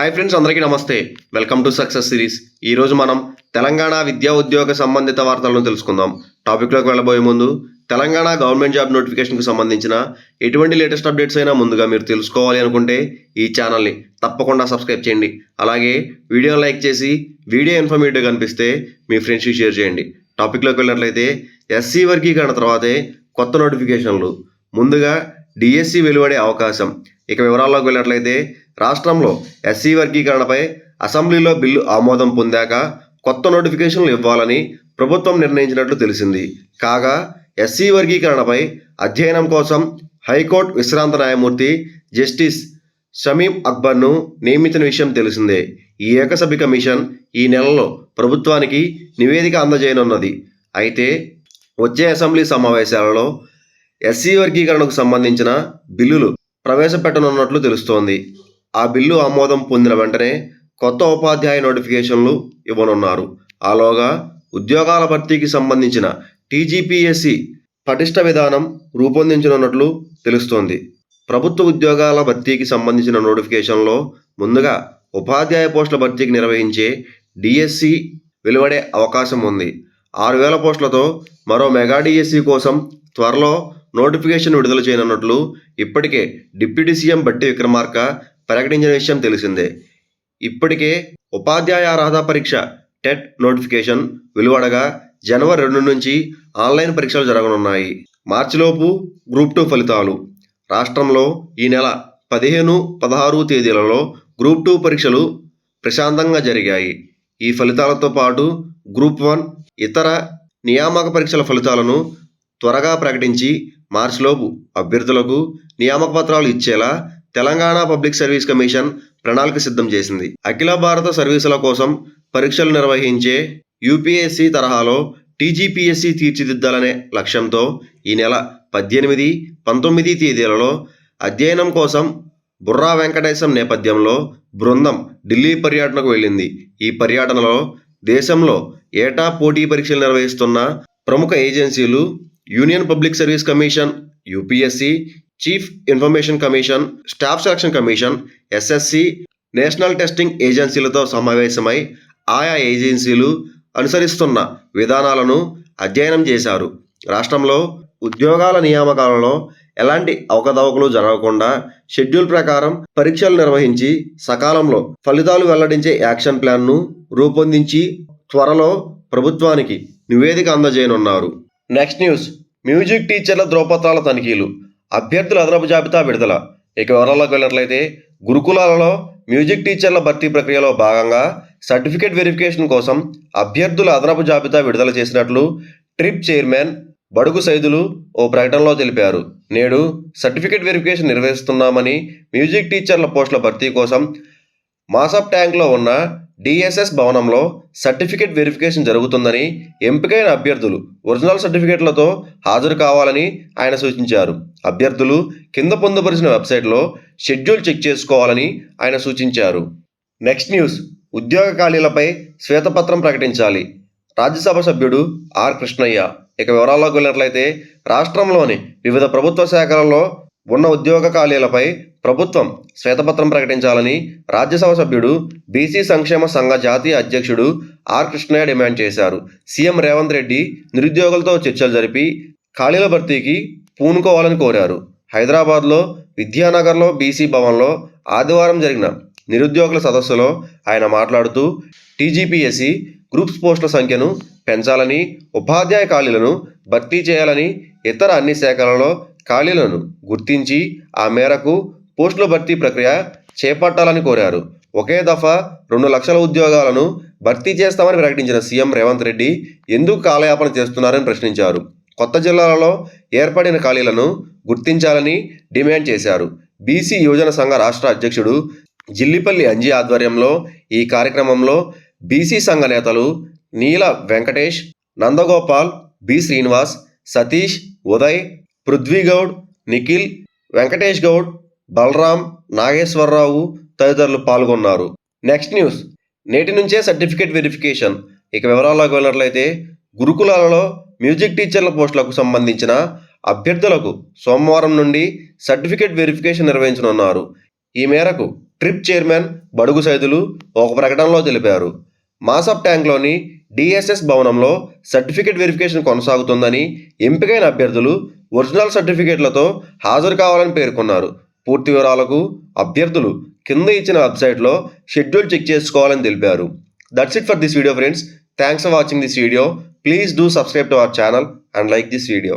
Hi friends అందరికీ నమస్తే. Welcome to success series ఈరోజు మనం తెలంగాణ విద్యా ఉద్యోగ సంబంధిత వార్తలను తెలుసుకుందాం. టాపిక్లోకి వెళ్ళబోయే ముందు తెలంగాణ గవర్నమెంట్ జాబ్ నోటిఫికేషన్కి సంబంధించిన ఎటువంటి లేటెస్ట్ అప్డేట్స్ అయినా ముందుగా మీరు తెలుసుకోవాలి అనుకుంటే ఈ ఛానల్ని తప్పకుండా సబ్స్క్రైబ్ చేయండి. అలాగే వీడియో లైక్ చేసి వీడియో ఇన్ఫర్మేటివ్ కనిపిస్తే మీ ఫ్రెండ్స్కి షేర్ చేయండి. టాపిక్లోకి వెళ్ళినట్లయితే ఎస్సీ వర్గీకరణ తర్వాతే కొత్త నోటిఫికేషన్లు ముందుగా డిఎస్సి వెలువడే అవకాశం. ఇక వివరాల్లోకి వెళ్ళినట్లయితే రాష్ట్రంలో ఎస్సీ వర్గీకరణపై అసెంబ్లీలో బిల్లు ఆమోదం పొందాక కొత్త నోటిఫికేషన్లు ఇవ్వాలని ప్రభుత్వం నిర్ణయించినట్లు తెలిసింది. కాగా ఎస్సీ వర్గీకరణపై అధ్యయనం కోసం హైకోర్టు విశ్రాంత న్యాయమూర్తి జస్టిస్ షమీం అక్బర్ను నియమించిన విషయం తెలిసిందే. ఈ ఏకసభ్య కమిషన్ ఈ నెలలో ప్రభుత్వానికి నివేదిక అందజేయనున్నది. అయితే వచ్చే అసెంబ్లీ సమావేశాలలో ఎస్సీ వర్గీకరణకు సంబంధించిన బిల్లులు ప్రవేశపెట్టనున్నట్లు తెలుస్తోంది. ఆ బిల్లు ఆమోదం పొందిన వెంటనే కొత్త ఉపాధ్యాయ నోటిఫికేషన్లు ఇవ్వనున్నారు. ఆలోగా ఉద్యోగాల భర్తీకి సంబంధించిన టీజీపీఎస్సి పటిష్ట విధానం రూపొందించనున్నట్లు తెలుస్తోంది. ప్రభుత్వ ఉద్యోగాల భర్తీకి సంబంధించిన నోటిఫికేషన్లో ముందుగా ఉపాధ్యాయ పోస్టుల భర్తీకి నిర్వహించే డిఎస్సి వెలువడే అవకాశం ఉంది. ఆరు వేల పోస్టులతో మరో మెగా డిఎస్సి కోసం త్వరలో నోటిఫికేషన్ విడుదల చేయనున్నట్లు ఇప్పటికే డిప్యూటీ సీఎం బట్టి విక్రమార్క ప్రకటించిన విషయం తెలిసిందే. ఇప్పటికే ఉపాధ్యాయ అర్హత పరీక్ష టెట్ నోటిఫికేషన్ వెలువడగా జనవరి రెండు నుంచి ఆన్లైన్ పరీక్షలు జరగనున్నాయి. మార్చిలోపు గ్రూప్ టూ ఫలితాలు. రాష్ట్రంలో ఈ నెల పదిహేను పదహారు తేదీలలో గ్రూప్ టూ పరీక్షలు ప్రశాంతంగా జరిగాయి. ఈ ఫలితాలతో పాటు గ్రూప్ వన్ ఇతర నియామక పరీక్షల ఫలితాలను త్వరగా ప్రకటించి మార్చిలోపు అభ్యర్థులకు నియామక పత్రాలు ఇచ్చేలా తెలంగాణ పబ్లిక్ సర్వీస్ కమిషన్ ప్రణాళిక సిద్ధం చేసింది. అఖిల భారత సర్వీసుల కోసం పరీక్షలు నిర్వహించే యూపీఎస్సి తరహాలో టీజీపీఎస్సీ తీర్చిదిద్దాలనే లక్ష్యంతో ఈ నెల పద్దెనిమిది పంతొమ్మిది తేదీలలో అధ్యయనం కోసం బుర్రా వెంకటేశం నేపథ్యంలో బృందం ఢిల్లీ పర్యటనకు వెళ్ళింది. ఈ పర్యటనలో దేశంలో ఏటా పోటీ పరీక్షలు నిర్వహిస్తున్న ప్రముఖ ఏజెన్సీలు Union Public Service Commission UPSC Chief Information Commission Staff Selection Commission SSC National Testing ఏజెన్సీలతో సమావేశమై ఆయా ఏజెన్సీలు అనుసరిస్తున్న విధానాలను అధ్యయనం చేశారు. రాష్ట్రంలో ఉద్యోగాల నియామకాలలో ఎలాంటి అవకతవకలు జరగకుండా షెడ్యూల్ ప్రకారం పరీక్షలు నిర్వహించి సకాలంలో ఫలితాలు వెల్లడించే యాక్షన్ ప్లాన్ను రూపొందించి త్వరలో ప్రభుత్వానికి నివేదిక అందజేయనున్నారు. Next news. మ్యూజిక్ టీచర్ల ధ్రువపత్రాల తనిఖీలు. అభ్యర్థుల అదనపు జాబితా విడుదల. ఇక వివరాల్లోకి వెళ్ళినట్లయితే గురుకులాలలో మ్యూజిక్ టీచర్ల భర్తీ ప్రక్రియలో భాగంగా సర్టిఫికేట్ వెరిఫికేషన్ కోసం అభ్యర్థుల అదనపు జాబితా విడుదల చేసినట్లు ట్రిప్ చైర్మన్ బడుగు సైదులు ఓ ప్రకటనలో తెలిపారు. నేడు సర్టిఫికేట్ వెరిఫికేషన్ నిర్వహిస్తున్నామని మ్యూజిక్ టీచర్ల పోస్టుల భర్తీ కోసం మాసప్ ట్యాంక్లో ఉన్న డిఎస్ఎస్ భవనంలో సర్టిఫికేట్ వెరిఫికేషన్ జరుగుతుందని ఎంపికైన అభ్యర్థులు ఒరిజినల్ సర్టిఫికేట్లతో హాజరు కావాలని ఆయన సూచించారు. అభ్యర్థులు కింద పొందుపరిచిన వెబ్సైట్లో షెడ్యూల్ చెక్ చేసుకోవాలని ఆయన సూచించారు. నెక్స్ట్ న్యూస్ ఉద్యోగ ఖాళీలపై శ్వేతపత్రం ప్రకటించాలి. రాజ్యసభ సభ్యుడు ఆర్ కృష్ణయ్య. ఇక వివరాల్లోకి వెళ్ళినట్లయితే రాష్ట్రంలోని వివిధ ప్రభుత్వ శాఖలలో ఉన్న ఉద్యోగ ఖాళీలపై ప్రభుత్వం శ్వేతపత్రం ప్రకటించాలని రాజ్యసభ సభ్యుడు బీసీ సంక్షేమ సంఘ జాతీయ అధ్యక్షుడు ఆర్ కృష్ణయ్య డిమాండ్ చేశారు. సీఎం రేవంత్ రెడ్డి నిరుద్యోగులతో చర్చలు జరిపి ఖాళీల భర్తీకి పూనుకోవాలని కోరారు. హైదరాబాద్లో విద్యానగర్లో బీసీ భవన్లో ఆదివారం జరిగిన నిరుద్యోగుల సదస్సులో ఆయన మాట్లాడుతూ టీజీపీఎస్సీ గ్రూప్స్ పోస్టుల సంఖ్యను పెంచాలని ఉపాధ్యాయ ఖాళీలను భర్తీ చేయాలని ఇతర అన్ని శాఖలలో ఖాళీలను గుర్తించి ఆ మేరకు పోస్టుల భర్తీ ప్రక్రియ చేపట్టాలని కోరారు. ఒకే దఫా రెండు లక్షల ఉద్యోగాలను భర్తీ చేస్తామని ప్రకటించిన సీఎం రేవంత్ రెడ్డి ఎందుకు కాలయాపన చేస్తున్నారని ప్రశ్నించారు. కొత్త జిల్లాలలో ఏర్పడిన ఖాళీలను గుర్తించాలని డిమాండ్ చేశారు. బీసీ యువజన సంఘ రాష్ట్ర అధ్యక్షుడు జిల్లిపల్లి అంజీ ఆధ్వర్యంలో ఈ కార్యక్రమంలో బీసీ సంఘ నేతలు నీల వెంకటేష్ నందగోపాల్ బి శ్రీనివాస్ సతీష్ ఉదయ్ పృథ్వీగౌడ్ నిఖిల్ వెంకటేష్ గౌడ్ బలరాం నాగేశ్వరరావు తదితరులు పాల్గొన్నారు. Next news. నేటి నుంచే సర్టిఫికేట్ వెరిఫికేషన్. ఇక వివరాల్లోకి వెళ్ళినట్లయితే గురుకులాలలో మ్యూజిక్ టీచర్ల పోస్టులకు సంబంధించిన అభ్యర్థులకు సోమవారం నుండి సర్టిఫికేట్ వెరిఫికేషన్ నిర్వహించనున్నారు. ఈ మేరకు ట్రిప్ చైర్మన్ బడుగు సైదులు ఒక ప్రకటనలో తెలిపారు. మాసప్ ట్యాంక్లోని డిఎస్ఎస్ భవనంలో సర్టిఫికేట్ వెరిఫికేషన్ కొనసాగుతుందని ఎంపికైన అభ్యర్థులు ఒరిజినల్ సర్టిఫికేట్లతో హాజరు కావాలని పేర్కొన్నారు. పూర్తి వివరాలకు అభ్యర్థులు కింద ఇచ్చిన వెబ్సైట్లో షెడ్యూల్ చెక్ చేసుకోవాలని తెలిపారు. That's it for this video friends thanks for watching this video please do subscribe to our channel and like this video